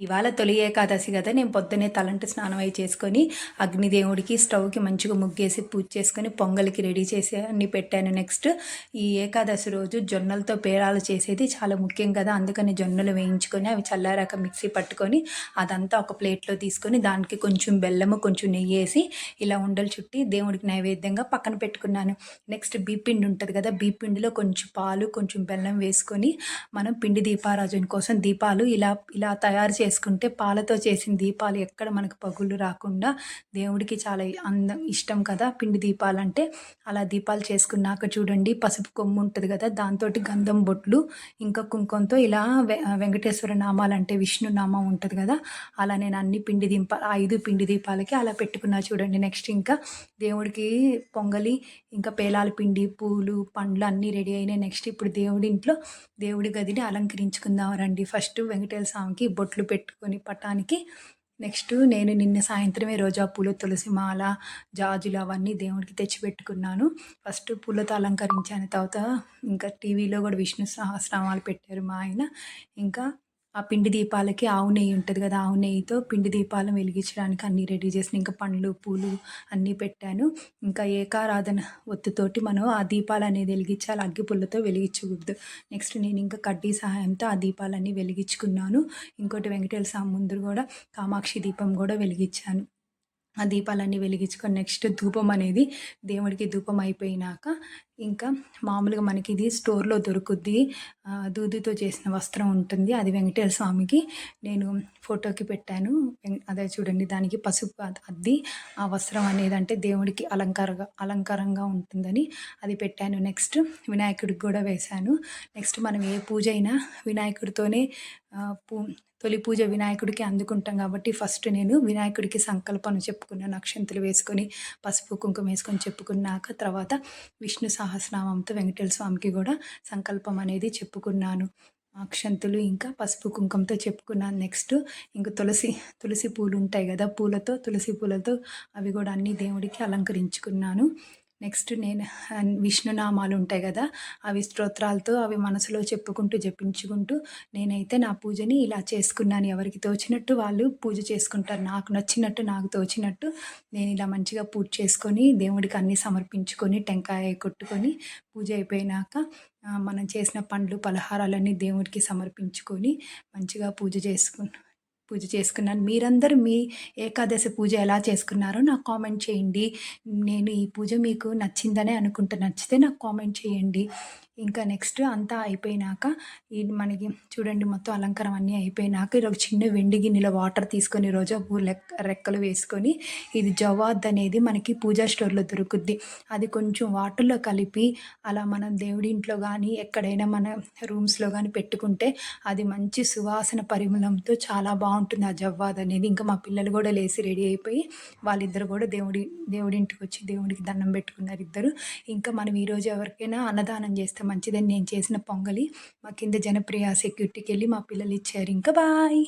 ఇవాళ తొలి ఏకాదశి కదా నేను పొద్దునే తలంటి స్నానం అయి చేసుకొని అగ్నిదేవుడికి స్టవ్కి మంచిగా ముగ్గేసి పూజ చేసుకొని పొంగల్కి రెడీ చేసి అన్ని పెట్టాను. నెక్స్ట్ ఈ ఏకాదశి రోజు జొన్నలతో పేరాలు చేసేది చాలా ముఖ్యం కదా అందుకని జొన్నలు వేయించుకొని అవి చల్లారాక మిక్సీ పట్టుకొని అదంతా ఒక ప్లేట్లో తీసుకొని దానికి కొంచెం బెల్లము కొంచెం నెయ్యి వేసి ఇలా ఉండలు చుట్టి దేవుడికి నైవేద్యంగా పక్కన పెట్టుకున్నాను. నెక్స్ట్ బీపిండి ఉంటుంది కదా బీపిండిలో కొంచెం పాలు కొంచెం బెల్లం వేసుకొని మనం పిండి దీపారాజుని కోసం దీపాలు ఇలా ఇలా తయారు చేసుకుంటే పాలతో చేసిన దీపాలు ఎక్కడ మనకు పగుళ్ళు రాకుండా దేవుడికి చాలా అందం ఇష్టం కదా పిండి దీపాలు అంటే అలా దీపాలు చేసుకున్నాక చూడండి పసుపు కొమ్ము ఉంటుంది కదా దాంతో గంధం బొట్లు ఇంకా కుంకుమతో ఇలా వెంకటేశ్వర నామాలు అంటే విష్ణు నామం ఉంటుంది కదా అలా నేను అన్ని పిండి దీప ఐదు పిండి దీపాలకి అలా పెట్టుకున్నా చూడండి. నెక్స్ట్ ఇంకా దేవుడికి పొంగలి ఇంకా పేలాల పిండి పూలు పండ్లు అన్నీ రెడీ అయినాయి. నెక్స్ట్ ఇప్పుడు దేవుడి ఇంట్లో దేవుడి గదిని అలంకరించుకుందాం రండి. ఫస్ట్ వెంకటేశ్వర స్వామికి బొట్లు పెట్టుకొని పటానికి నెక్స్ట్ నేను నిన్న సాయంత్రమే రోజా పూలు తులసి మాల జాజులు అవన్నీ దేవుడికి తెచ్చిపెట్టుకున్నాను ఫస్ట్ పూలతో అలంకరించాను తర్వాత ఇంకా టీవీలో కూడా విష్ణు సహస్రనామాలు పెట్టారు మా ఆయన. ఇంకా ఆ పిండి దీపాలకి ఆవు నెయ్యి ఉంటుంది కదా ఆవు నెయ్యితో పిండి దీపాలను వెలిగించడానికి అన్నీ రెడీ చేసిన ఇంకా పండ్లు పూలు అన్నీ పెట్టాను. ఇంకా ఏకారాధన ఒత్తుతోటి మనం ఆ దీపాలు అనేది వెలిగించాలి అగ్గి పుల్లతో వెలిగించకూడదు. నెక్స్ట్ నేను ఇంకా కడ్డీ సహాయంతో ఆ దీపాలన్నీ వెలిగించుకున్నాను. ఇంకోటి వెంకటేశ్వర స్వామి ముందు కూడా కామాక్షి దీపం కూడా వెలిగించాను. ఆ దీపాలన్నీ వెలిగించుకొని నెక్స్ట్ ధూపం అనేది దేవుడికి ధూపం అయిపోయినాక ఇంకా మామూలుగా మనకి ఇది స్టోర్లో దొరుకుద్ది. దూదితో చేసిన వస్త్రం ఉంటుంది. అది వెంకటేశ్వర స్వామికి నేను ఫోటోకి పెట్టాను. అదే చూడండి దానికి పసుపు అద్ది. ఆ వస్త్రం అనేది అంటే దేవుడికి అలంకారంగా అలంకారంగా ఉంటుందని అది పెట్టాను. నెక్స్ట్ వినాయకుడికి కూడా వేశాను. నెక్స్ట్ మనం ఏ పూజ అయినా వినాయకుడితోనే పూ తొలి పూజ వినాయకుడికి అందుకుంటాం కాబట్టి ఫస్ట్ నేను వినాయకుడికి సంకల్పం చెప్పుకున్నాను అక్షంతలు వేసుకొని పసుపు కుంకుమ వేసుకొని చెప్పుకున్నాక తర్వాత విష్ణు సహస్రనామంతో వెంకటేశ్వర స్వామికి కూడా సంకల్పం అనేది చెప్పుకున్నాను. అక్షంతులు ఇంకా పసుపు కుంకుమతో చెప్పుకున్నాను. నెక్స్ట్ ఇంక తులసి తులసి పూలు ఉంటాయి కదా పూలతో తులసి పూలతో అవి కూడా అన్ని దేవుడికి అలంకరించుకున్నాను. నెక్స్ట్ నేను విష్ణునామాలు ఉంటాయి కదా అవి స్తోత్రాలతో అవి మనసులో చెప్పుకుంటూ జపించుకుంటూ నేనైతే నా పూజని ఇలా చేసుకున్నాను. ఎవరికి తోచినట్టు వాళ్ళు పూజ చేసుకుంటారు. నాకు నచ్చినట్టు నాకు తోచినట్టు నేను ఇలా మంచిగా పూజ చేసుకొని దేవుడికి అన్నీ సమర్పించుకొని టెంకాయ కొట్టుకొని పూజ అయిపోయినాక మనం చేసిన పండ్లు పలహారాలన్నీ దేవుడికి సమర్పించుకొని మంచిగా పూజ చేసుకుని పూజ చేసుకున్నాను. మీరందరూ మీ ఏకాదశి పూజ ఎలా చేసుకున్నారో నాకు కామెంట్ చేయండి. నేను ఈ పూజ మీకు నచ్చిందనే అనుకుంటా నచ్చితే నాకు కామెంట్ చేయండి. ఇంకా నెక్స్ట్ అంతా అయిపోయినాక ఈ మనకి చూడండి మొత్తం అలంకారం అన్నీ అయిపోయినాక ఒక చిన్న వెండి గిన్నెలో వాటర్ తీసుకొని రోజా పూ రెక్కలు వేసుకొని ఇది జవాద్ అనేది మనకి పూజా స్టోర్లో దొరుకుద్ది. అది కొంచెం వాటర్లో కలిపి అలా మనం దేవుడి ఇంట్లో కానీ ఎక్కడైనా మన రూమ్స్లో కానీ పెట్టుకుంటే అది మంచి సువాసన పరిమళంతో చాలా బాగుంటుంది ఆ జవ్వాద్ అనేది. ఇంకా మా పిల్లలు కూడా లేచి రెడీ అయిపోయి వాళ్ళిద్దరు కూడా దేవుడి దేవుడింటికి వచ్చి దేవుడికి దండం పెట్టుకున్నారు ఇద్దరు. ఇంకా మనం ఈరోజు ఎవరికైనా అన్నదానం చేస్తే మంచిదని నేను చేసిన పొంగలి. మా కింద జనప్రియ సెక్యూరిటీకి వెళ్ళి మా పిల్లలు ఇచ్చారు ఇంకా బాయ్!